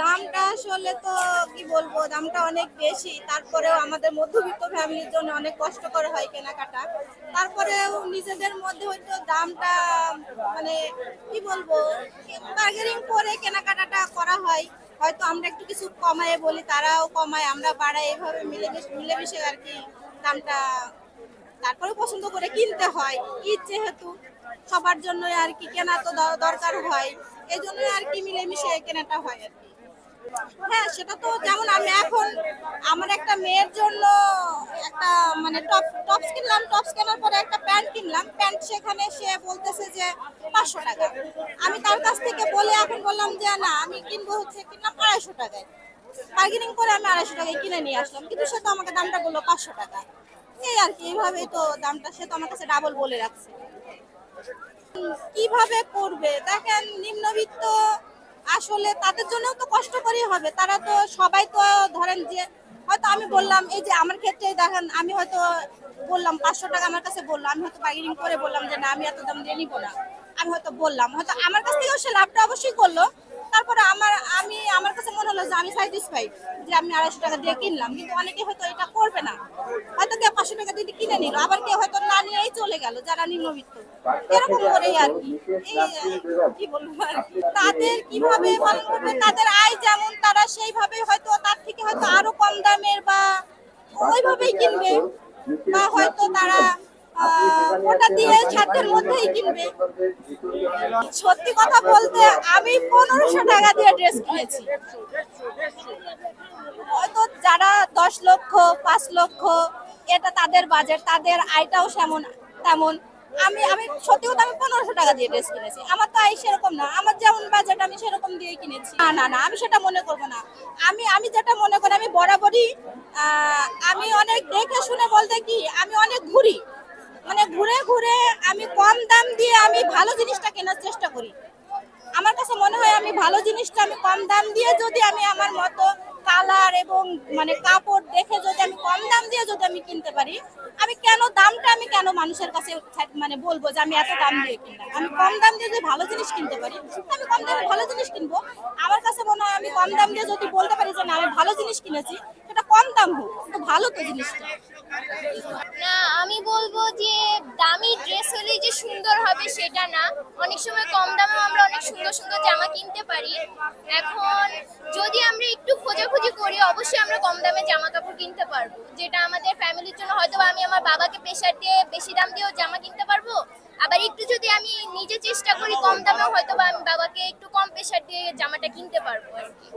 দামটা আসলে তো কি বলব, দামটা অনেক বেশি। তারপরেও আমাদের মধ্যবিত্ত ফ্যামিলির জন্য অনেক কষ্টকর হয় কেনাকাটা। তারপরেও নিজেদের মধ্যে হয়তো দামটা মানে কি বলব বার্গেনিং করে কেনাকাটাটা করা হয়। হয়তো আমরা একটু কিছু কমায় বলি, তারাও কমায়, আমরা বাড়াই, এভাবে মিলেমিশে মিলেমিশে আর কি দামটা তারপরে পছন্দ করে কিনতে হয়। ঈদ যেহেতু, সবার জন্য আর কি কেনা তো দরকার হয়। এই জন্যই আর কি মিলেমিশে কেনাটা হয় আর কি। হ্যাঁ সেটা তো যেমন আমি এখন আমার একটা মেয়ের জন্য একটা মানে টপ টপস কিনলাম টপস কেনার পরে একটা প্যান্ট কিনলাম। প্যান্ট সেখানে সে বলতেছে যে পাঁচশো টাকা। আমি তার কাছ থেকে বলে এখন বললাম যে, না, আমি কিনবো হচ্ছে, কিনলাম আড়াইশো টাকায়। বার্গেনিং করে আমি আড়াইশো টাকায় কিনে নিয়ে আসলাম। কিন্তু সে তো আমাকে দামটা বলল পাঁচশো টাকা। এই আর কি এইভাবেই তো দামটা সে তো আমার কাছে ডাবল বলে রাখছে। কীভাবে করবে? দেখেন, নিম্নবিত্ত আসলে তাদের জন্য তো কষ্ট করেই হবে। তারা তো সবাই তো ধরেন যে, হয়তো আমি বললাম, এই যে আমার ক্ষেত্রে দেখেন, আমি হয়তো বললাম, পাঁচশো টাকা আমার কাছে বললাম আমি হয়তো বার্গেনিং করে বললাম যে, না, আমি এত দাম দিয়ে নিবো না। আমি হয়তো বললাম, হয়তো আমার কাছ থেকেও সে লাভটা অবশ্যই করল। তারপরে আমার, আমি, আমার কাছে মনে হলো যে আমি স্যাটিসফাইড যে আমি আড়াইশো টাকা দিয়ে কিনলাম। কিন্তু অনেকে হয়তো এটা করবে না। হয়তো কেউ পাঁচশো টাকা দিয়ে কিনে নিল, আবার কেউ হয়তো না নিয়েই চলে গেল, যারা নিম্নবিত্ত এরকম করেই আর কি। বলব তাদের কীভাবে পালন করবে, তাদের আয় যেমন তারা সেইভাবে হয়তো তার থেকে হয়তো আরও কম দামের বা ওইভাবেই কিনবে, বা হয়তো তারা ওটা দিয়ে সাধ্যের মধ্যেই কিনবে। সত্যি কথা বলতে আমি পনেরোশো টাকা দিয়ে ড্রেস কিনেছি। হয়তো যারা দশ লক্ষ পাঁচ লক্ষ এটা তাদের বাজেট তাদের আয়টাও সেমন তেমন। আমি আমি সত্যি কথা আমি পনেরোশো টাকা দিয়ে ড্রেস কিনেছি। আমার তো আয় সেরকম না। আমার যেমন বাজেট আমি সেরকম দিয়ে কিনেছি। না না না আমি সেটা মনে করব না। আমি আমি যেটা মনে করি আমি বরাবরই আহ, আমি অনেক দেখে শুনে বলতে কি আমি অনেক ঘুরি। মানে ঘুরে ঘুরে আমি কম দাম দিয়ে আমি ভালো জিনিসটা কেনার চেষ্টা করি। আমার কাছে মনে হয় আমি ভালো জিনিসটা আমি কম দাম দিয়ে যদি আমি আমার মতো কালার এবং মানে কাপড় দেখে যদি আমি কম দাম দিয়ে যদি আমি কিনতে পারি, আমি কেন দামটা আমি কেন মানুষের কাছে মানে বলব যে আমি এত দাম দিয়ে কিনলাম? আমি কম দাম দিয়ে যদি ভালো জিনিস কিনতে পারি, আমি কম দামে ভালো জিনিস কিনবো। আমার কাছে মনে হয় আমি কম দাম দিয়ে যদি বলতে পারি যে না, আমি ভালো জিনিস কিনেছি কম দাম হোক ভালো তো জিনিসটা। না, আমি বলব যে দামি ড্রেস হলেই যে সুন্দর হবে সেটা না। অনেক সময় কম দামেও আমরা অনেক সুন্দর সুন্দর জামা কিনতে পারি। এখন যদি আমরা একটু খোঁজাখুঁজি করি, অবশ্যই আমরা কম দামে জামা কাপড় কিনতে পারব। যেটা আমাদের ফ্যামিলির জন্য হয়তো আমি আমার বাবাকে প্রেশার দিয়ে বেশি দাম দিয়েও জামা কিনতে পারব। আবার একটু যদি আমি নিজে চেষ্টা করি, কম দামেও হয়তো বা আমি বাবাকে একটু কম প্রেশার দিয়ে জামাটা কিনতে পারব আর কি।